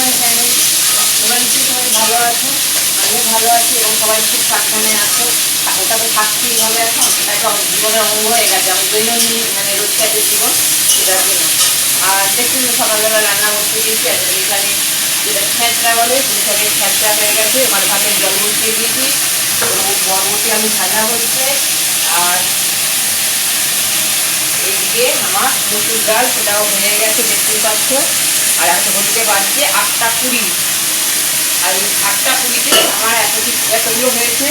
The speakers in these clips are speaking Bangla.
মাই চ্যানেল তোমরা নিশ্চয়ই সবাই ভালো আছো। আমিও ভালো আছি এবং সবাই খুব সাবধানে আছো। ওটা তো থাকতেই হবে এখন। সেটা একটা জীবনের অঙ্গ হয়ে গেছে। আমার দৈনন্দিন মানে রোজকারের জীবন সেটার জন্য আর দেখুন সকালবেলা রান্না করতে গিয়েছি আর এখানে যেটা খ্যাঁচড়া বলে সেখানে খ্যাঁচড়া হয়ে গেছে। মানে ভাতের জল বসিয়ে দিয়েছি। বরবটি আমি ভাজা হচ্ছে। আর এদিকে আমার মসুর ডাল, সেটাও হয়ে গেছে দেখতেই পাচ্ছ। আর এখন হতে পারছে আটটা কুড়ি। আর এই আটটা কুড়িতে আমার এত এতগুলো হয়েছে।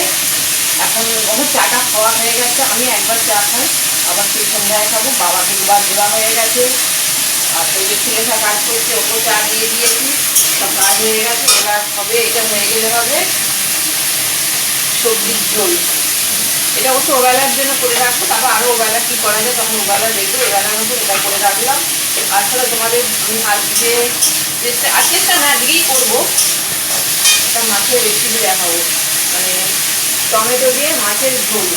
এখন অত চাটা খাওয়া হয়ে গেছে, আমি একবার চা খাই। আবার সেই সন্ধ্যায় খাব, বাবাকে দুবার দেওয়া হয়ে গেছে। আর সেই যে ছেলেটা কাজ করছে ওকে চা দিয়ে দিয়েছি। সব কাজ হয়ে গেছে, এবার হবে এটা হয়ে গেলে হবে? সবজির ঝোল। এটা অবশ্য ওবেলার জন্য করে রাখব, তারপর আরও ওবেলা কী করা যায়, তখন ওবেলা দেখব ওবেলার মতো এটা করে রাখলাম। আসলে তোমাদের আজকে চেষ্টা চেষ্টা না আজকেই করব। একটা মাছের রেসিপি দেখাবো। মানে টমেটো দিয়ে মাছের ঝোল।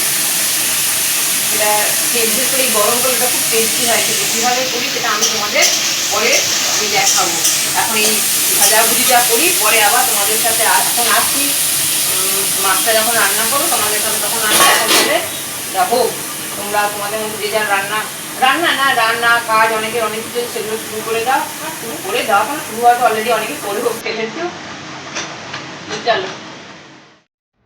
সেটা বিশেষ করে গরমকালটা খুব টেস্টি হয় সেটা কীভাবে করি সেটা আমি তোমাদের পরে আমি দেখাবো। এখন এই ভাজাভুজিটা করি, পরে আবার তোমাদের সাথে এখন আসছি মাছটা যখন রান্না করো, তোমাদের সাথে তখন আসছি এখন বলে দেখো তোমরা তোমাদের মধ্যে যে যার রান্না রান্না না, রান্না, কাজ, অনেকে অনেক কিছু সেগুলো শুরু করে দাও। আর শুরু করে দাও, কারণ শুরু হয়তো অলরেডি অনেকে করেও ফেলেছো। চলো।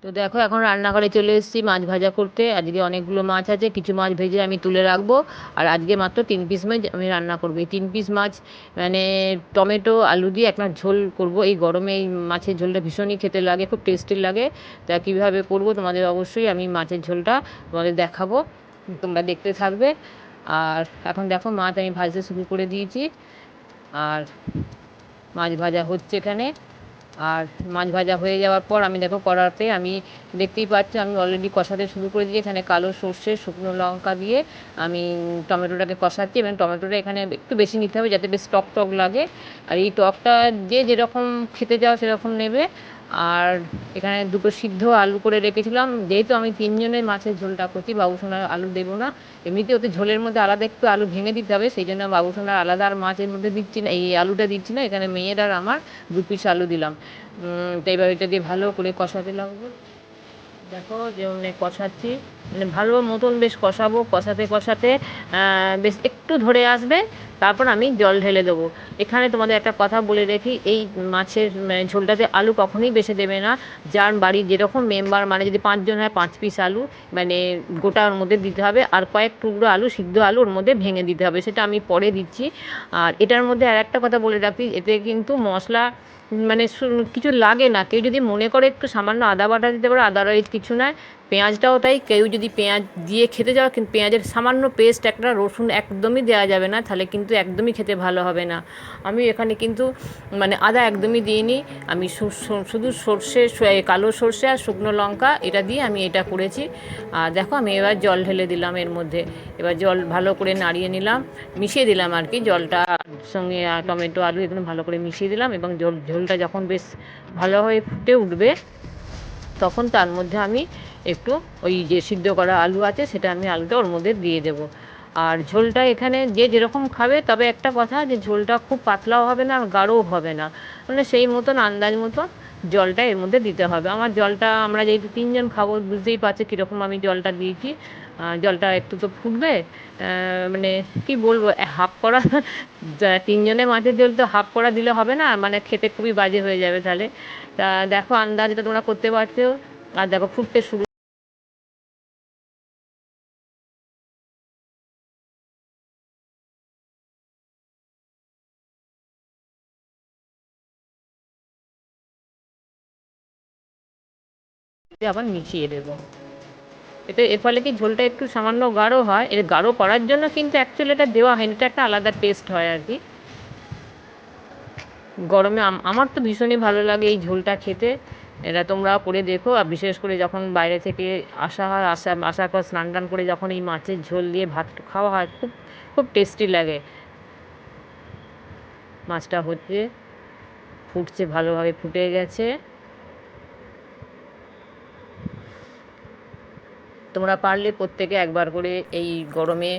তো দেখো, এখন রান্নাঘরে চলে এসেছি মাছ ভাজা করতে। আজকে অনেকগুলো মাছ আছে, কিছু মাছ ভেজে আমি তুলে রাখব। আর আজকে মাত্র তিন পিস মাছ আমি রান্না করব। এই তিন পিস মাছ মানে টমেটো, আলু দিয়ে একটা ঝোল করব। এই গরমে এই মাছের ঝোলটা ভীষণই খেতে লাগে, খুব টেস্টি লাগে। তা কীভাবে করব তোমাদের অবশ্যই আমি মাছের ঝোলটা তোমাদের দেখাবো। তোমরা দেখতে থাকবে। আর এখন দেখো, মাছ আমি ভাজতে শুরু করে দিয়েছি। আর মাছ ভাজা হচ্ছে এখানে। আর মাছ ভাজা হয়ে যাওয়ার পর আমি দেখো কড়াতে আমি দেখতেই পাচ্ছি, আমি অলরেডি কষাতে শুরু করে দিয়েছি এখানে কালো সর্ষে, শুকনো লঙ্কা দিয়ে আমি টমেটোটাকে কষাচ্ছি এবং টমেটোটা এখানে একটু বেশি নিতে হবে যাতে বেশ টক টক লাগে। আর এই টকটা যে যেরকম খেতে চাও সেরকম নেবে। আর এখানে দুটো সিদ্ধ আলু করে রেখেছিলাম। যেহেতু আমি তিনজনের মাছের ঝোলটা করছি, বাবুসোনার আলু দেবো না। এমনিতে ওতে ঝোলের মধ্যে আলাদা একটু আলু ভেঙে দিতে হবে, সেই জন্য বাবুসোনার আলাদা আর মাছের মধ্যে দিচ্ছি না, এই আলুটা দিচ্ছি না। এখানে মেয়ের আর আমার দু পিস আলু দিলাম। তো এবার এটা দিয়ে ভালো করে কষাতে লাগবো। দেখো যে মানে কষাচ্ছি। মানে ভালো মতন বেশ কষাবো, কষাতে কষাতে বেশ একটু ধরে আসবে। তারপর আমি জল ঢেলে দেবো। এখানে তোমাদের একটা কথা বলে রাখি, এই মাছের ঝোলটাতে আলু কখনোই বেছে দেবে না। যার বাড়ি যেরকম মেম্বার মানে যদি পাঁচজন হয়, পাঁচ পিস আলু মানে গোটা ওর মধ্যে দিতে হবে, আর কয়েক টুকরো আলু, সিদ্ধ আলু ওর মধ্যে ভেঙে দিতে হবে। সেটা আমি পরে দিচ্ছি। আর এটার মধ্যে আর একটা কথা বলে রাখি, এতে কিন্তু মশলা মানে কিছু লাগে না। কেউ যদি মনে করে একটু সামান্য আদা বাটা দিতে পারে, আদা রয়েছে কিছু নয়, পেঁয়াজটাও তাই, কেউ যদি পেঁয়াজ দিয়ে খেতে যাও কিন্তু পেঁয়াজের সামান্য পেস্ট একটা রসুন একদমই দেওয়া যাবে না, তাহলে কিন্তু একদমই খেতে ভালো হবে না। আমি এখানে কিন্তু মানে আদা একদমই দিইনি, আমি শুধু সর্ষে কালো সর্ষে আর শুকনো লঙ্কা, এটা দিয়ে আমি এটা করেছি। আর দেখো, আমি এবার জল ঢেলে দিলাম এর মধ্যে। এবার জল ভালো করে নাড়িয়ে নিলাম, মিশিয়ে দিলাম আর কি জলটা। সঙ্গে টমেটো, আলু এগুলো ভালো করে মিশিয়ে দিলাম এবং জল ঝোলটা যখন বেশ ভালো হয়ে ফুটে উঠবে, তখন তার মধ্যে আমি একটু ওই যে সিদ্ধ করা আলু আছে, সেটা আমি আলুটা ওর মধ্যে দিয়ে দেবো। আর ঝোলটা এখানে যে যেরকম খাবে, তবে একটা কথা যে ঝোলটা খুব পাতলাও হবে না আর গাঢ়ও হবে না। মানে সেই মতন আন্দাজ মতো জলটা এর মধ্যে দিতে হবে। আমার জলটা আমরা যেহেতু তিনজন খাব, বুঝতেই পারছি কীরকম আমি জলটা দিয়েছি। জলটা একটু তো ফুটবে। মানে কি বলব হাফ করা তিনজনের মাছের ঝোল তো হাফ করা দিলে হবে না মানে খেতে খুবই বাজে হয়ে যাবে তাহলে। তা দেখো আন্দাজটা তোমরা করতে পারছ। আর দেখো ফুটতে শুরু আবার মিশিয়ে দেবো। এতে, এর ফলে কি ঝোলটা একটু সামান্য গাঢ় হয়? এর গাঢ় করার জন্য কিন্তু অ্যাকচুয়ালি এটা দেওয়া হয়নি, এটা একটা আলাদা টেস্ট হয় আর কি। গরমে আমার তো ভীষণই ভালো লাগে এই ঝোলটা খেতে। এটা তোমরা করে দেখো, আর বিশেষ করে যখন বাইরে থেকে আসা হয়, আসা আসার পর স্নান টান করে যখন এই মাছের ঝোল দিয়ে ভাত খাওয়া হয়, খুব খুব টেস্টি লাগে। মাছটা হচ্ছে, ফুটছে ভালোভাবে, ফুটে গেছে। তোমরা পারলে প্রত্যেকে একবার করে এই গরমে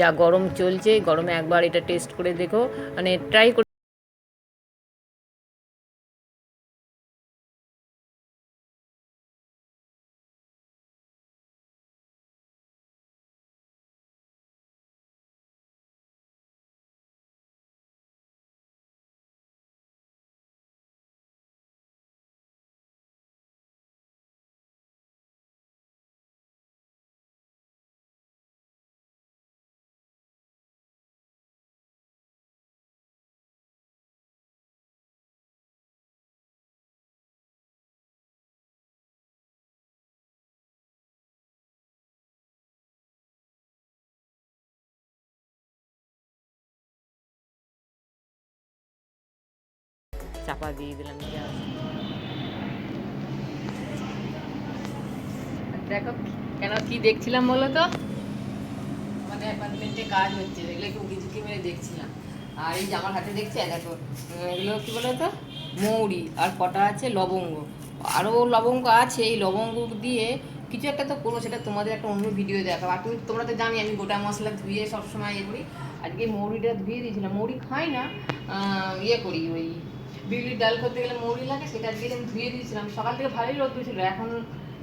যা গরম চলছে, গরমে একবার এটা টেস্ট করে দেখো। মানে ট্রাই চাপা দিয়ে দিলাম জাস্ট দেখো, কেন কি দেখছিলাম বলো তো? আমাদের অ্যাপার্টমেন্টে কাজ হচ্ছে এগুলো একটু উঁকি ঝুঁকি মেরে দেখছিলাম। আর এই যে আমার হাতে দেখছি, দেখো এগুলো কি বলো তো? মৌরি আর কটা আছে? লবঙ্গ। আরও লবঙ্গ আছে, এই লবঙ্গ দিয়ে কিছু একটা তো করব, সেটা তোমাদের একটা অন্য ভিডিও দেখাবো। আর তুমি, তোমরা তো জানি আমি গোটা মশলা ধুয়ে সবসময় ইয়ে করি। আজকে মৌরিটা ধুয়ে দিয়েছিলাম। মৌরি খাই না ইয়ে করি ওই বিউলির ডাল করতে গেলে মৌরি লাগে, সেটা আজকে আমি ধুয়ে দিয়েছিলাম। সকাল থেকে ভালোই রোদ ছিল এখন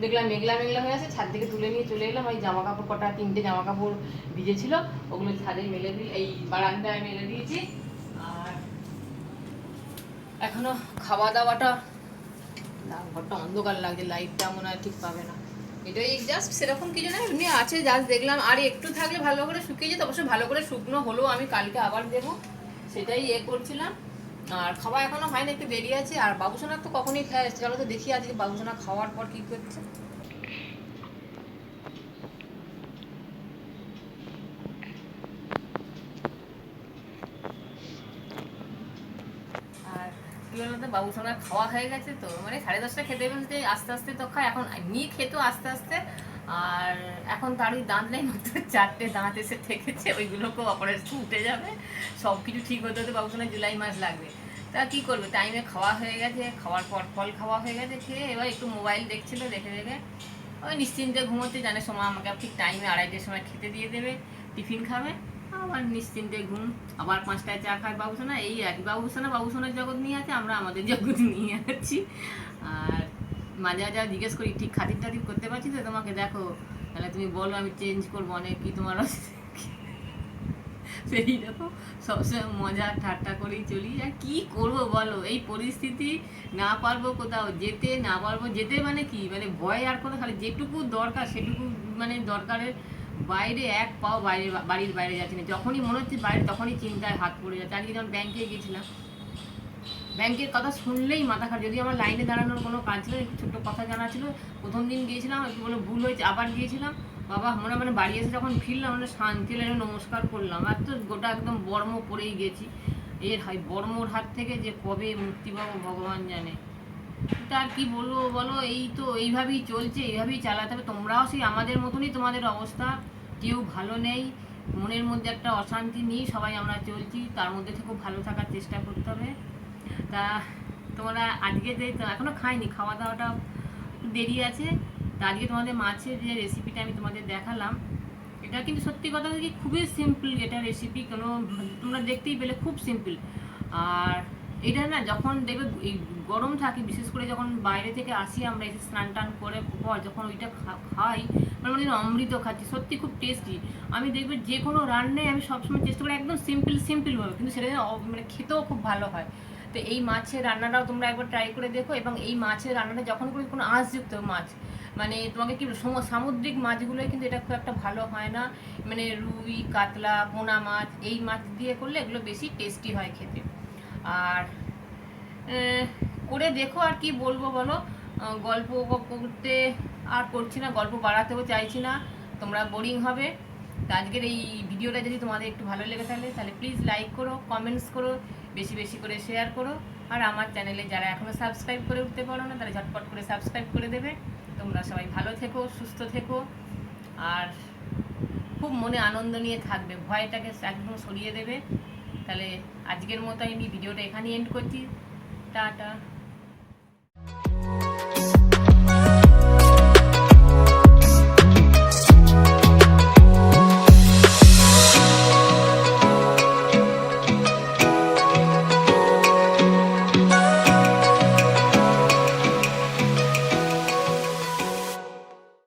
দেখলাম মেঘলা মেঘলা হয়ে আছে, ছাদ থেকে তুলে নিয়ে চলে এলাম। ওই জামা কাপড় কটা, তিনটে জামা কাপড় ভিজেছিল, ওগুলো ছাদে মেলে দিই, এই বারান্দায় মেলে দিয়েছি। আর এখনও খাওয়া দাওয়াটা ঘরটা অন্ধকার লাগছে লাইটটা মনে হয় ঠিক পাবে না। এটাই জাস্ট সেরকম কিছু না, এমনি আছে জাস্ট দেখলাম। আর একটু থাকলে ভালো করে শুকিয়ে যেত, অবশ্য ভালো করে শুকনো হলেও আমি কালকে আবার দেবো, সেটাই ইয়ে করছিলাম। আর খাওয়া এখনও হয়নি, একটু দেরি আছে। আর বাবুসোনা তো কখনই খেয়ে চলো তো দেখি আজকে বাবুসোনা খাওয়ার পর কি করছে। বলতো বাবুসোনা খাওয়া হয়ে গেছে তো? মানে সাড়ে দশটা খেতে বলতে আস্তে আস্তে তো খায়, এখন এমনি খেতো আস্তে আস্তে। আর এখন তারই দাঁত নেই, মাত্র চারটে দাঁত এসে থেকেছে ওইগুলোকেও অপারেশন উঠে যাবে। সব কিছু ঠিক হতে হতে বাবুসোনা জুলাই মাস লাগবে। তা কি করবে? টাইমে খাওয়া হয়ে গেছে, খাওয়ার পর ফল খাওয়া হয়ে গেছে, খেয়ে এবার একটু মোবাইল দেখছিল, দেখে দেখে ওই নিশ্চিন্তে ঘুমোতে জানে সময় আমাকে ঠিক টাইমে আড়াইটের সময় খেতে দিয়ে দেবে টিফিন খাবে, আবার নিশ্চিন্তে ঘুম, আবার পাঁচটায় চা খায় বাবুসোনা, এই একই বাবুসোনা, বাবুসোনার জগৎ নিয়ে আছে, আমরা আমাদের জগৎ নিয়ে আছি। আর মাঝে মাঝে জিজ্ঞেস করি, ঠিক খাতির টাতির করতে পারছি তো? তোমাকে দেখো, তাহলে তুমি বলো, আমি চেঞ্জ করব অনেক, কি তোমার সেই দেখো, সবসময় মজা ঠাট্টা করেই চলি। আর কি করব বলো? এই পরিস্থিতি না পারব কোথাও, যেতে না পারব, যেতে মানে কি? মানে ভয় আর কোনো, খালি যেটুকু দরকার সেটুকু মানে দরকারের বাইরে, এক পাও বাইরে, বাড়ির বাইরে যাচ্ছে না। যখনই মনে হচ্ছে বাইরে, তখনই চিন্তায় হাত পড়ে যাচ্ছে। আজকে যখন ব্যাংকে গেছিলাম। ব্যাংকের কথা শুনলেই মাথা খারাপ। যদি আমার লাইনে দাঁড়ানোর কোনো কাজ ছিল, একটু ছোট্ট কথা জানা ছিল, প্রথম দিন গিয়েছিলাম, একটু বলে ভুল হয়েছে, আবার গিয়েছিলাম। বাবা মনে মানে বাড়ি এসে যখন ফিরলাম মানে শান্তি লাগে নমস্কার করলাম। আর তো গোটা একদম বর্ম পরেই গেছি। এর হয় বর্মর হাত থেকে যে কবে মুক্তি পাবো ভগবান জানে। তার কি বলব বলো, এই তো এইভাবেই চলছে, এইভাবেই চালাতে হবে। তোমরাও সেই আমাদের মতনই তোমাদের অবস্থা। কেউ ভালো নেই, মনের মধ্যে একটা অশান্তি নিয়ে সবাই আমরা চলছি। তার মধ্যে থেকেও ভালো থাকার চেষ্টা করতে হবে। তা তোমরা আজকে যে এখনও খাইনি, খাওয়া দাওয়াটা দেরি আছে। তা আজকে তোমাদের মাছের যে রেসিপিটা আমি তোমাদের দেখালাম, এটা কিন্তু সত্যি কথা কি খুবই সিম্পল এটা রেসিপি কোনো তোমরা দেখতেই পেলে খুব সিম্পল আর এটা না যখন দেখবে এই গরম থাকে, বিশেষ করে যখন বাইরে থেকে আসি আমরা, এসে স্নান টান করে পর যখন ওইটা খাই মানে মনে অমৃত খাচ্ছি, সত্যি খুব টেস্টি আমি দেখবে যে কোনো রান্নায় আমি সবসময় চেষ্টা করি একদম সিম্পল সিম্পলভাবে কিন্তু সেটা মানে খেতেও খুব ভালো হয়। তো এই মাছের রান্নাটাও তোমরা একবার ট্রাই করে দেখো, এবং এই মাছের রান্নাটা যখন করি কোনো আঁশযুক্ত মাছ মানে তোমাকে কি সম- সামুদ্রিক মাছগুলোই কিন্তু এটা খুব একটা ভালো হয় না। মানে রুই, কাতলা, পোনা মাছ, এই মাছ দিয়ে করলে এগুলো বেশি টেস্টি হয় খেতে। আর করে দেখো আর কি বলব বলো। গল্প করতে আর করছি না, গল্প বাড়াতেও চাইছি না। তোমরা বোরিং হবে। তো আজকের এই ভিডিওটা যদি তোমাদের একটু ভালো লেগে থাকে, তাহলে প্লিজ লাইক করো কমেন্টস করো, বেশি বেশি করে শেয়ার করো। আর আমার চ্যানেলে যারা এখনও সাবস্ক্রাইব করে উঠতে পারো না, তারা ঝটপট করে সাবস্ক্রাইব করে দেবে। তোমরা সবাই ভালো থেকো, সুস্থ থেকো। আর খুব মনে আনন্দ নিয়ে থাকবে। ভয়টাকে একদম সরিয়ে দেবে। তাহলে আজকের মতো আমি ভিডিওটা এখানেই এন্ড করছি। টাটা।